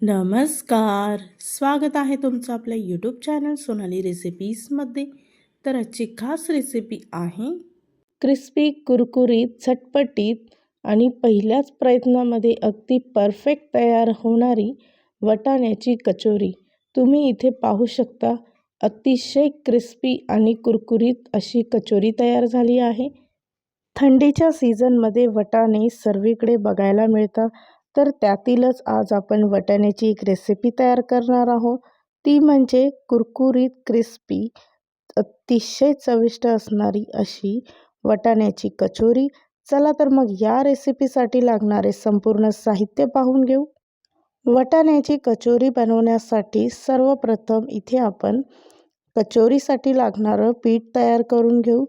नमस्कार. स्वागत आहे तुमचं आपल्या यूट्यूब चॅनल सोनाली रेसिपीजमध्ये तर आजची खास रेसिपी आहे क्रिस्पी कुरकुरीत झटपटीत आणि पहिल्याच प्रयत्नामध्ये अगदी परफेक्ट तयार होणारी वटाण्याची कचोरी. तुम्ही इथे पाहू शकता अतिशय क्रिस्पी आणि कुरकुरीत अशी कचोरी तयार झाली आहे. थंडीच्या सीझनमध्ये वटाणे सर्वीकडे बघायला मिळतात. तर त्यातीलच आज आपण वटाण्याची एक रेसिपी तयार करणार आहोत. ती म्हणजे कुरकुरीत क्रिस्पी अतिशय चविष्ट असणारी अशी वटाण्याची कचोरी. चला तर मग या रेसिपीसाठी लागणारे संपूर्ण साहित्य पाहून घेऊ. वटाण्याची कचोरी बनवण्यासाठी सर्वप्रथम इथे आपण कचोरीसाठी लागणारं पीठ तयार करून घेऊ.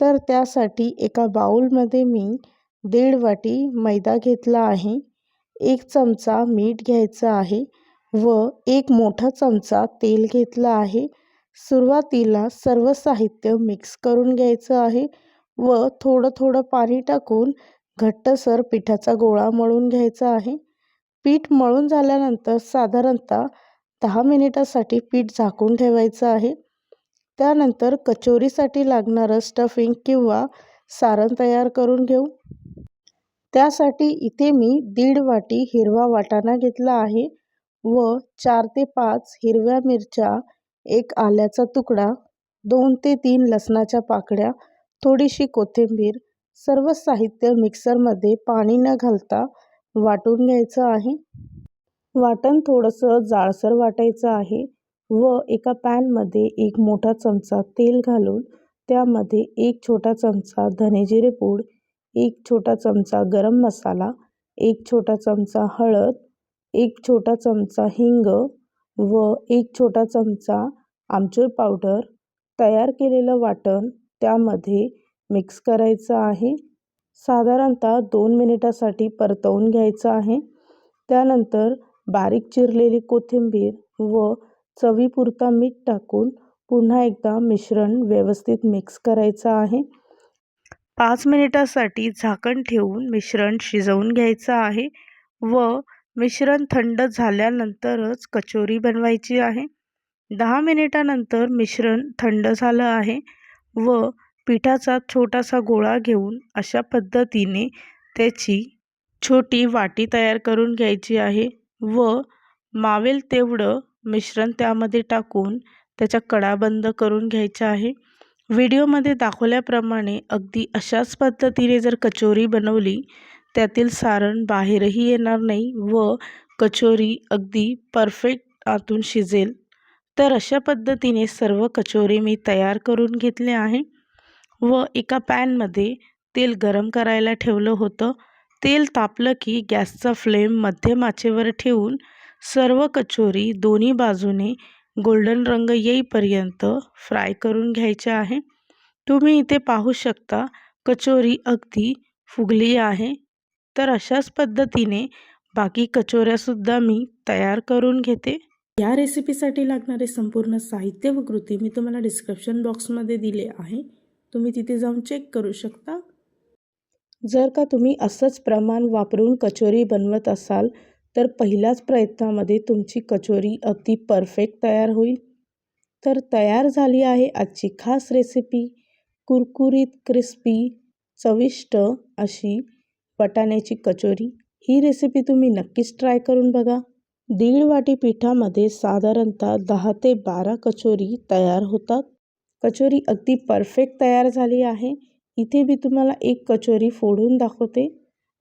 तर त्यासाठी एका बाऊलमध्ये मी दीड वाटी मैदा घेतला आहे. एक चमचा मीठ घ्यायचं आहे व एक मोठा चमचा तेल घेतलं आहे. सुरुवातीला सर्व साहित्य मिक्स करून घ्यायचं आहे व थोडं थोडं पाणी टाकून घट्टसर पिठाचा गोळा मळून घ्यायचा आहे. पीठ मळून झाल्यानंतर साधारणतः दहा मिनिटासाठी पीठ झाकून ठेवायचं आहे. त्यानंतर कचोरीसाठी लागणारं स्टफिंग किंवा सारण तयार करून घेऊ. त्यासाठी इथे मी दीड वाटी हिरवा वाटाणा घेतला आहे व चार ते पाच हिरव्या मिरच्या एक आल्याचा तुकडा दोन ते तीन लसणाच्या पाकळ्या थोडीशी कोथिंबीर सर्व साहित्य मिक्सरमध्ये पाणी न घालता वाटून घ्यायचं आहे. वाटण थोडंसं जाळसर वाटायचं आहे व एका पॅनमध्ये एक मोठा चमचा तेल घालून त्यामध्ये एक छोटा चमचा धनेजिरे पूड एक छोटा चमचा गरम मसाला एक छोटा चमचा हळद एक छोटा चमचा हिंग व एक छोटा चमचा आमचूर पावडर. तयार केलेलं वाटण त्यामध्ये मिक्स करायचं आहे. साधारणतः दोन मिनिटासाठी परतवून घ्यायचं आहे. त्यानंतर बारीक चिरलेली कोथिंबीर व चवीपुरता मीठ टाकून पुन्हा एकदा मिश्रण व्यवस्थित मिक्स करायचं आहे. पाच मिनिटासाठी झाकण ठेवून मिश्रण शिजवून घ्यायचं आहे व मिश्रण थंड झाल्यानंतरच कचोरी बनवायची आहे. दहा मिनिटानंतर मिश्रण थंड झालं आहे व पिठाचा छोटासा गोळा घेऊन अशा पद्धतीने त्याची छोटी वाटी तयार करून घ्यायची आहे व मावेल तेवढं मिश्रण त्यामध्ये टाकून त्याच्या कडा बंद करून घ्यायच्या आहे. व्हिडिओमध्ये दाखवल्याप्रमाणे अगदी अशाच पद्धतीने जर कचोरी बनवली त्यातील सारण बाहेरही येणार नाही व कचोरी अगदी परफेक्ट आतून शिजेल तर अशा पद्धतीने सर्व कचोरी मी तयार करून घेतले आहे व एका पॅनमध्ये तेल गरम करायला ठेवलं होतं. तेल तापलं की गॅसचा फ्लेम मध्यम आचेवर ठेवून सर्व कचोरी दोन्ही बाजूने गोल्डन रंग येईपर्यंत फ्राय करून घ्यायचे आहे. तुम्ही इथे पाहू शकता कचोरी अगदी फुगली आहे. तर अशाच पद्धतीने बाकी कचोऱ्यासुद्धा मी तयार करून घेते. या रेसिपीसाठी लागणारे संपूर्ण साहित्य व कृती मी तुम्हाला डिस्क्रिप्शन बॉक्समध्ये दिले आहे. तुम्ही तिथे जाऊन चेक करू शकता. जर का तुम्ही असंच प्रमाण वापरून कचोरी बनवत असाल तर पहिल्याच प्रयत्नामध्ये तुमची कचोरी अगदी परफेक्ट तयार होईल. तर तयार झाली आहे आजची खास रेसिपी कुरकुरीत क्रिस्पी चविष्ट अशी बटाण्याची कचोरी. ही रेसिपी तुम्ही नक्कीच ट्राय करून बघा. दीड वाटी पिठामध्ये साधारणतः दहा ते बारा कचोरी तयार होतात. कचोरी अगदी परफेक्ट तयार झाली आहे. इथे मी तुम्हाला एक कचोरी फोडून दाखवते.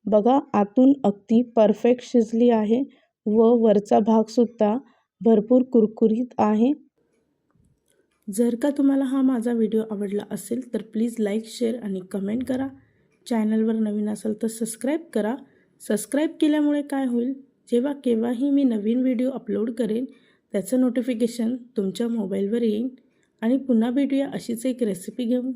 बघा आतून अगदी परफेक्ट शिजली आहे व वरचा भागसुद्धा भरपूर कुरकुरीत आहे. जर का तुम्हाला हा माझा व्हिडिओ आवडला असेल तर प्लीज लाईक शेअर आणि कमेंट करा. चॅनलवर नवीन असेल तर सबस्क्राईब करा. सबस्क्राईब केल्यामुळे काय होईल? जेव्हा केव्हाही मी नवीन व्हिडिओ अपलोड करेन त्याचं नोटिफिकेशन तुमच्या मोबाईलवर येईल आणि पुन्हा भेटूया अशीच एक रेसिपी घेऊन.